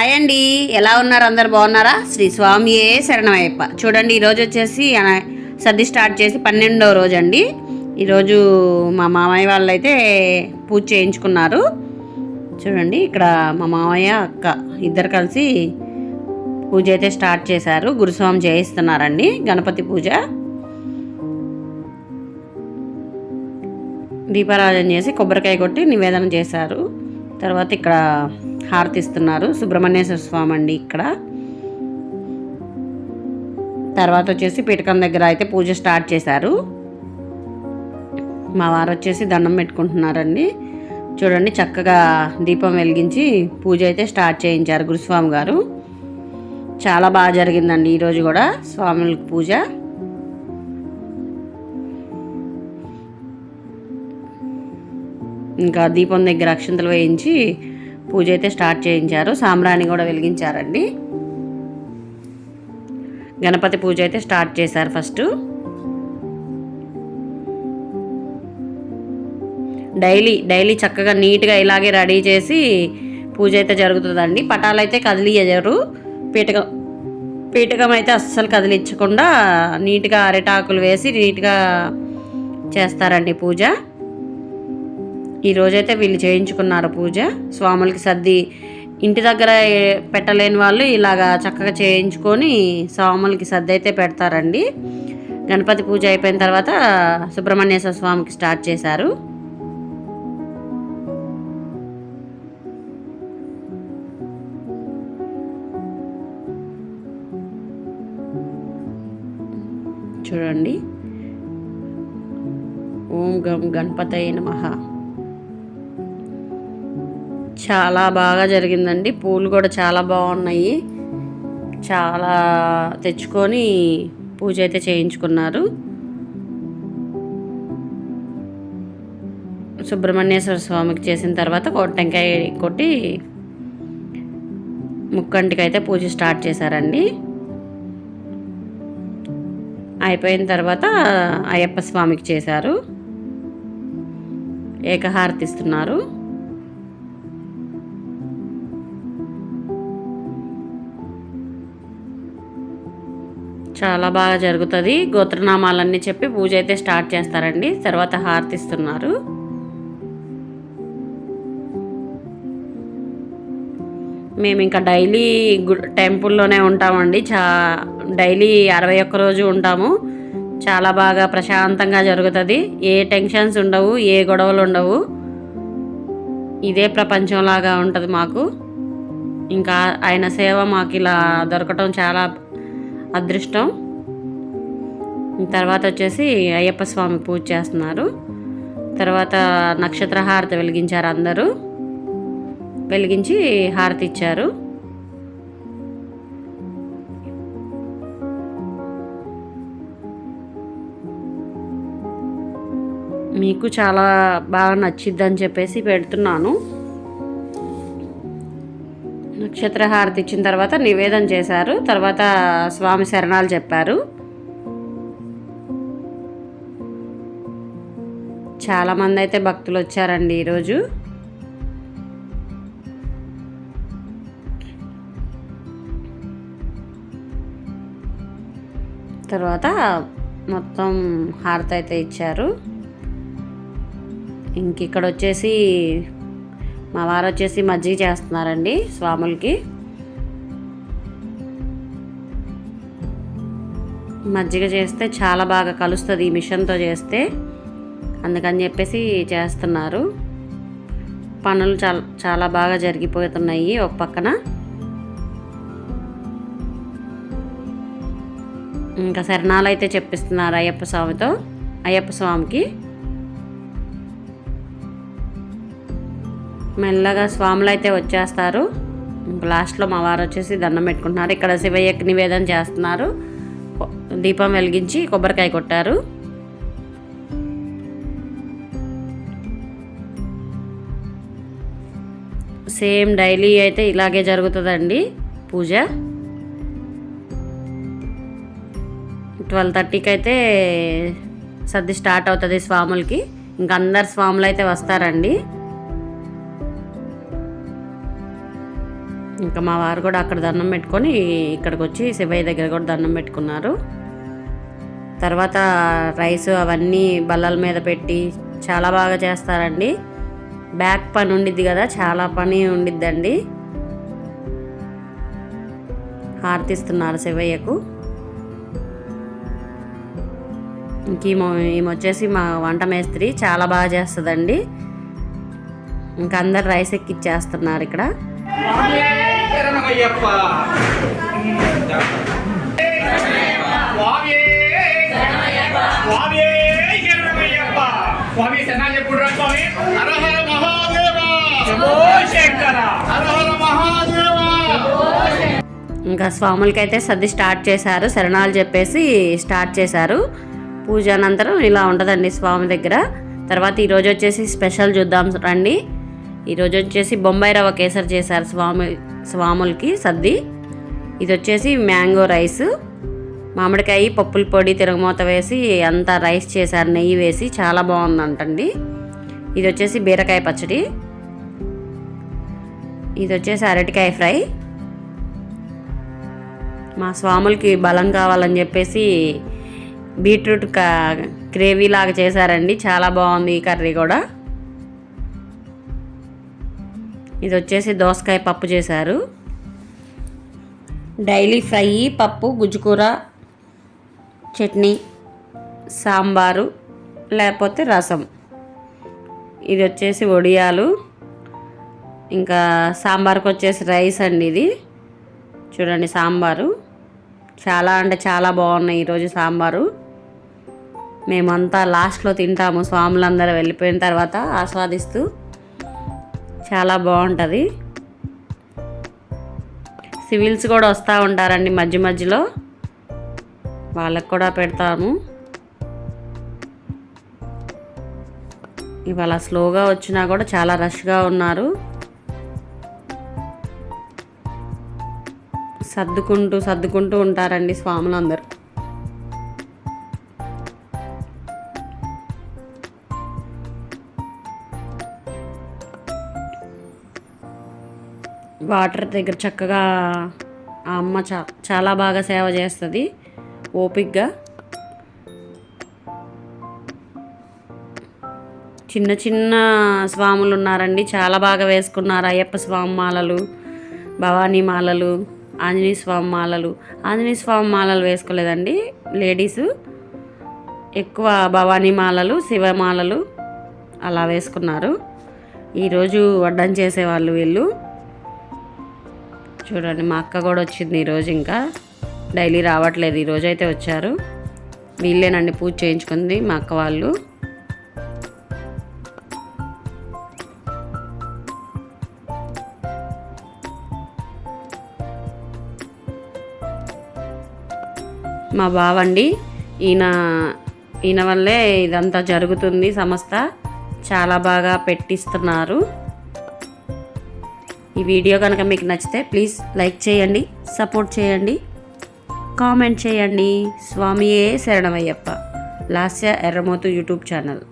Hi అండి. ఎలా ఉన్నారు? అందరు బాగున్నారా? శ్రీ స్వామియే శరణమయ్యప్ప. చూడండి ఈరోజు వచ్చేసి సర్ది స్టార్ట్ చేసి పన్నెండవ రోజు అండి. ఈరోజు మా మామయ్య వాళ్ళు అయితే పూజ చేయించుకున్నారు. చూడండి ఇక్కడ మా మామయ్య అక్క ఇద్దరు కలిసి పూజ అయితే స్టార్ట్ చేశారు. గురుస్వామి చేయిస్తున్నారండి గణపతి పూజ. దీపారాధన చేసి కొబ్బరికాయ కొట్టి నివేదన చేశారు. తర్వాత ఇక్కడ హారతి ఇస్తున్నారు సుబ్రహ్మణ్యేశ్వర స్వామి అండి ఇక్కడ. తర్వాత వచ్చేసి పీఠకం దగ్గర అయితే పూజ స్టార్ట్ చేశారు. మా వారు వచ్చేసి దండం పెట్టుకుంటున్నారండి. చూడండి చక్కగా దీపం వెలిగించి పూజ అయితే స్టార్ట్ చేయించారు గురుస్వామి గారు. చాలా బాగా జరిగిందండి ఈరోజు కూడా స్వాములకు పూజ. ఇంకా దీపం దగ్గర అక్షంతలు వేయించి పూజ అయితే స్టార్ట్ చేయించారు. సాంబ్రాణి కూడా వెలిగించారండి. గణపతి పూజ అయితే స్టార్ట్ చేశారు ఫస్ట్. డైలీ డైలీ చక్కగా నీట్గా ఇలాగే రెడీ చేసి పూజ అయితే జరుగుతుందండి. పటాలు అయితే కదిలియజరు పీటకం పీటకం అయితే అస్సలు కదిలించకుండా నీట్గా అరిటాకులు వేసి నీట్గా చేస్తారండి పూజ. ఈ రోజైతే వీళ్ళు చేయించుకున్నారు పూజ. స్వాములకి సర్ది ఇంటి దగ్గర పెట్టలేని వాళ్ళు ఇలాగా చక్కగా చేయించుకొని స్వాములకి సర్ది అయితే పెడతారండి. గణపతి పూజ అయిపోయిన తర్వాత సుబ్రహ్మణ్యేశ్వర స్వామికి స్టార్ట్ చేశారు. చూడండి. ఓం గం గణపతయ నమః. చాలా బాగా జరిగిందండి. పూలు కూడా చాలా బాగున్నాయి. చాలా తెచ్చుకొని పూజ అయితే చేయించుకున్నారు. సుబ్రహ్మణ్యేశ్వర స్వామికి చేసిన తర్వాత టెంకాయ కొట్టి ముక్కంటికి అయితే పూజ స్టార్ట్ చేశారండి. అయిపోయిన తర్వాత అయ్యప్ప స్వామికి చేశారు. ఏకహారతి చాలా బాగా జరుగుతుంది. గోత్రనామాలన్నీ చెప్పి పూజ అయితే స్టార్ట్ చేస్తారండి. తర్వాత హారతి ఇస్తున్నారు మేము ఇంకా డైలీ గు టెంపుల్లోనే ఉంటామండి. చా డైలీ అరవై ఒక్క రోజు ఉంటాము. చాలా బాగా ప్రశాంతంగా జరుగుతుంది. ఏ టెన్షన్స్ ఉండవు ఏ గొడవలు ఉండవు. ఇదే ప్రపంచంలాగా ఉంటుంది మాకు. ఇంకా ఆయన సేవ మాకు ఇలా దొరకటం చాలా అదృష్టం. తర్వాత వచ్చేసి అయ్యప్ప స్వామి పూజ చేస్తున్నారు. తర్వాత నక్షత్ర హారతి వెలిగించారు అందరూ. వెలిగించి హారతి ఇచ్చారు. మీకు చాలా బాగా నచ్చిద్దని చెప్పేసి పెడుతున్నాను. నక్షత్రహారతి ఇచ్చిన తర్వాత నివేదన చేశారు. తర్వాత స్వామి శరణాలు చెప్పారు. చాలామంది అయితే భక్తులు వచ్చారండి ఈరోజు. తర్వాత మొత్తం హారతి అయితే ఇచ్చారు. ఇంక ఇక్కడ వచ్చేసి మా వారు వచ్చేసి మజ్జిగ చేస్తున్నారండి స్వాములకి. మజ్జిగ చేస్తే చాలా బాగా కలుస్తుంది ఈ మిషన్తో చేస్తే. అందుకని చెప్పేసి చేస్తున్నారు. పనులు చాలా చాలా బాగా జరిగిపోతున్నాయి ఒక పక్కన. ఇంకా శరణాలు అయితే చెప్పిస్తున్నారు అయ్యప్ప స్వామితో అయ్యప్ప స్వామికి. మెల్లగా స్వాములు అయితే వచ్చేస్తారు లాస్ట్లో మా వారు వచ్చేసి దండం పెట్టుకుంటున్నారు. ఇక్కడ శివయ్యకి నివేదన చేస్తున్నారు. దీపం వెలిగించి కొబ్బరికాయ కొట్టారు. సేమ్ డైలీ అయితే ఇలాగే జరుగుతుందండి పూజ. ట్వెల్వ్ థర్టీకి అయితే సర్ది స్టార్ట్ అవుతుంది స్వాములకి. ఇంకా అందరు స్వాములు అయితే వస్తారండి. ఇంకా మా వారు కూడా అక్కడ దండం పెట్టుకొని ఇక్కడికి వచ్చి శివయ్య దగ్గర కూడా దండం పెట్టుకున్నారు. తర్వాత రైస్ అవన్నీ బల్లల మీద పెట్టి చాలా బాగా చేస్తారండి. బ్యాక్ పని ఉండిద్ది కదా చాలా పని ఉండిద్దండి. హారతిస్తున్నారు శివయ్యకు. ఇంక ఈమె ఈమె వచ్చేసి మా వంట మేస్త్రి చాలా బాగా చేస్తుందండి. ఇంకా అందరు రైస్ ఎక్కిచ్చేస్తున్నారు ఇక్కడ. శరణమయ్యప్ప. స్వామి స్వామి శరణమయ్యప్ప స్వామి? స్వామి మహాదేవ. శంకర. మహాదేవ. ఇంకా స్వాములకైతే సర్ది స్టార్ట్ చేశారు శరణాలు చెప్పేసి స్టార్ట్ చేశారు. పూజ అనంతరం ఇలా ఉంటుందండి స్వామి దగ్గర. తర్వాత ఈరోజు వచ్చేసి స్పెషల్ చూద్దాం రండి. ఈరోజు వచ్చేసి బొంబాయి రవ్వ కేసరి చేశారు స్వామి స్వాములకి సర్ది ఇది వచ్చేసి మ్యాంగో రైస్. మామిడికాయ పప్పుల పొడి తిరగమూత వేసి అంతా రైస్ చేశారు. నెయ్యి వేసి చాలా బాగుందంటండి. ఇది వచ్చేసి బీరకాయ పచ్చడి. ఇది వచ్చేసి అరటికాయ ఫ్రై. మా స్వాములకి బలం కావాలని చెప్పేసి బీట్రూట్ కా గ్రేవీ లాగా చేశారండి. చాలా బాగుంది ఈ కర్రీ కూడా. ఇది వచ్చేసి దోసకాయ పప్పు చేశారు. డైలీ ఫ్రై పప్పు గుజ్జుకూర చట్నీ సాంబారు లేకపోతే రసం. ఇది వచ్చేసి వడియాలు. ఇంకా సాంబార్కి వచ్చేసి రైస్ అండి ఇది. చూడండి సాంబారు. చాలా అంటే చాలా బాగున్నాయి ఈరోజు సాంబారు. మేమంతా లాస్ట్లో తింటాము స్వాములందరూ వెళ్ళిపోయిన తర్వాత ఆస్వాదిస్తూ చాలా బాగుంటుంది. సివిల్స్ కూడా వస్తూ ఉంటారండి మధ్య మధ్యలో. వాళ్ళకు కూడా పెడతాము. ఇవాళ స్లోగా వచ్చినా కూడా చాలా రష్గా ఉన్నారు. సర్దుకుంటూ సర్దుకుంటూ ఉంటారండి స్వాములందరూ. వాటర్ దగ్గర చక్కగా ఆ అమ్మ చా చాలా బాగా సేవ చేస్తుంది. ఓపిక్గా చిన్న చిన్న స్వాములు ఉన్నారండి. చాలా బాగా వేసుకున్నారు. అయ్యప్ప స్వామి మాలలు భవానీ మాలలు ఆంజనేయ స్వామి మాలలు. ఆంజనేయ స్వామి మాలలు వేసుకోలేదండి. లేడీస్. ఎక్కువ భవానీ మాలలు శివమాలలు అలా వేసుకున్నారు. ఈరోజు వడ్డం చేసేవాళ్ళు వీళ్ళు. చూడండి మా అక్క కూడా వచ్చింది ఈరోజు ఇంకా. డైలీ రావట్లేదు ఈరోజు అయితే వచ్చారు. వీళ్ళేనండి పూజ చేయించుకుంది మా అక్క వాళ్ళు. మా బావండి ఈయన ఈయన వల్లే ఇదంతా జరుగుతుంది సంస్థ. చాలా బాగా పెట్టిస్తున్నారు. ఈ వీడియో కనుక మీకు నచ్చితే ప్లీజ్ లైక్ చేయండి సపోర్ట్ చేయండి కామెంట్ చేయండి. స్వామియే శరణమయ్యప్ప. Lasya Erramothu YouTube channel.